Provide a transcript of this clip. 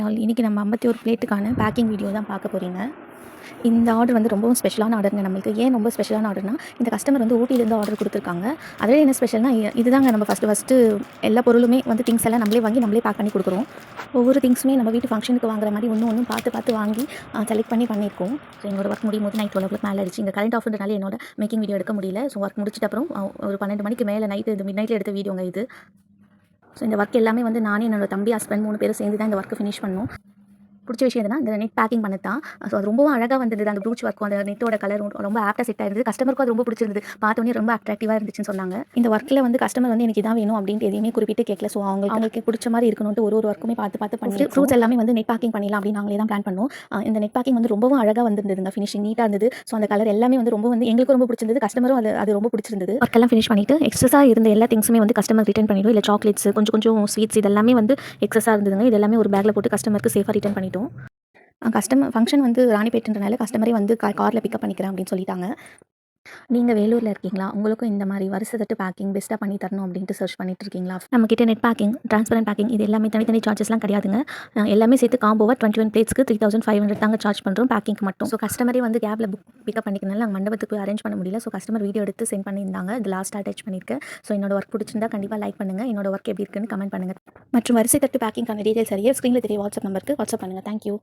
All இன்றைக்கி நம்ம ஐம்பத்தி ஒரு பிளேட்டுக்கான பேக்கிங் வீடியோ தான் பார்க்க போகிறீங்க இந்த ஆர்டர் வந்து ரொம்பவும் ஸ்பெஷலான ஆர்டருங்க நம்மளுக்கு. ஏன் ரொம்ப ஸ்பெஷலான ஆர்டர்னா இந்த கஸ்டமர் வந்து ஊட்டியிலேருந்து ஆர்டர் கொடுத்துருக்காங்க. அதில் என்ன ஸ்பெஷல்னா இதுதாங்க நம்ம ஃபஸ்ட்டு ஃபஸ்ட்டு எல்லா பொருளுமே வந்து திங்ஸ் எல்லாம் நம்மளே வாங்கி நம்மளே பேக் பண்ணி கொடுக்குறோம். ஒவ்வொரு திங்ஸுமே நம்ம வீட்டு ஃபங்க்ஷனுக்கு வாங்குற மாதிரி ஒன்று ஒன்றும் பார்த்து பார்த்து வாங்கி செலக்ட் பண்ணி பண்ணியிருக்கோம். ஸோ என்னோட ஒர்க் முடியும் போது நைட் டுவெல் மேலே ஆயிடுச்சு. இங்கே கரண்ட் ஆஃப்ன்றனால என்னோட மேக்கிங் வீடியோ எடுக்க முடியல. ஸோ ஒர்க் முடிச்சிட்ட அப்புறம் ஒரு பன்னெண்டு மணிக்கு மேலே நைட்டு இந்த மிட் நைட்டில் எடுத்த வீடியோங்க இது. ஸோ இந்த ஒர்க் எல்லாமே வந்து நானே என்னோட தம்பி ஹஸ்பண்ட் மூணு பேரும் சேர்ந்து தான் இந்த ஒர்க்கை ஃபினிஷ் பண்ணோம். பிடிச்ச விஷயம் எதுனா இந்த நெட் பேக்கிங் பண்ணது தான் ஸோ அது ரொம்பவும் அழகாக வந்தது. அந்த ப்ரூச் ஒர்க்கும் அந்த நெட்டோட கலர் ரொம்ப ஆப்டாக செட் ஆயிருந்தது. கஸ்டமருக்கும் அது ரொம்ப பிடிச்சிருந்தது. பார்த்தோன்னே ரொம்ப அட்ராக்டிவாக இருந்துச்சுன்னு சொன்னாங்க. இந்த ஒர்க்கில் வந்து கஸ்டமர் வந்து எனக்கு இதான் வேணும் அப்படின்ட்டு எதையுமே குறிப்பிட்டு கேட்கல. ஸோ அவங்களுக்கு அவங்களுக்கு பிடிச்ச மாதிரி இருக்கணும்ட்டு ஒரு ஒரு ஒர்க்குமே பார்த்து பார்த்து பண்ணி ஃப்ரூட்ஸ் எல்லாமே வந்து நெட் பேக்கிங் பண்ணிடலாம் அப்படின்னு நாங்களே தான் பிளான் பண்ணோம். இந்த நெட் பேக்கிங் வந்து ரொம்பவும் அழகாக வந்திருந்ததுங்க ஃபினிஷிங் நீட்டாக இருந்தது. ஸோ அந்த கலர் எல்லாமே வந்து ரொம்ப வந்து எங்களுக்கும் ரொம்ப பிடிச்சிருந்தது. கஸ்டமரும் அது அது ரொம்ப பிடிச்சிருந்தது. ஒர்க்கெல்லாம் ஃபினிஷ் பண்ணிட்டு எக்ஸஸாக இருந்த எல்லா திங்ஸுமே வந்து கஸ்டமர் ரிட்டர்ன் பண்ணிட்டோம் இல்லை சாக்லேட்ஸ் கொஞ்சம் கொஞ்சம் ஸ்வீட்ஸ் இதெல்லாமே வந்து எக்ஸஸாக இருந்ததுங்க. இது எல்லாமே ஒரு பேக்கில் போட்டு கஸ்டமருக்கு சேஃபாக ரிட்டர்ன் பண்ணிட்டோம் கஸ்டமர் ஃபங்க்ஷன் வந்து ராணிப்பேட்டுன்றனால கஸ்டமரே வந்து கார் காரில் பிக்கப் பண்ணிக்கிறேன் அப்படின்னு சொல்லிட்டாங்க. நீங்கள் வேலூரில் இருக்கீங்களா? உங்களுக்கும் இந்த மாதிரி வருஷ தட்டு பேக்கிங் பெஸ்ட்டாக பண்ணி தரணும் அப்படின்ட்டு சர்ச் பண்ணிட்டு இருக்கீங்களா? நம்ம கிட்ட நெட் பேக்கிங் ட்ரான்ஸ்பரண்ட் பேக்கிங் இது எல்லாமே தனித்தனி சார்ஜஸ்லாம் கிடையாதுங்க. எல்லாமே சேர்த்து காம்போவாக டுவெண்ட்டி ஒன் பிளேட்ஸ்க்கு த்ரீ தௌசண்ட் ஃபைவ் ஹண்ட்ரட் தாங்க சார்ஜ் பண்ணுறோம் பேக்கிங்க்கு மட்டும். ஸோ கஸ்டமரே வந்து கேபில் புக் பிக்கப் பண்ணிக்கிறனால நாங்கள் மண்டபத்துக்கு அரேஞ்ச் பண்ண முடியல. ஸோ கஸ்டமர் வீடியோ எடுத்து சென்ட் பண்ணியிருந்தாங்க. இது லாஸ்ட்டாக அட்டாச் பண்ணியிருக்கேன். ஸோ என்னோட ஒர்க் பிடிச்சிருந்தா கண்டிப்பாக லைக் பண்ணுங்கள் என்னோட ஒர்க் எப்படி இருக்குன்னு கமெண்ட் பண்ணுங்கள் மற்றும் வரிசை தட்டு பேக்கிங்கான டீடைல்ஸ் அறிய ஸ்க்ரீனில் தெரிய வாட்ஸ்அப் நம்பருக்கு வாட்ஸ்அப் பண்ணுங்கள் தேங்க்யூ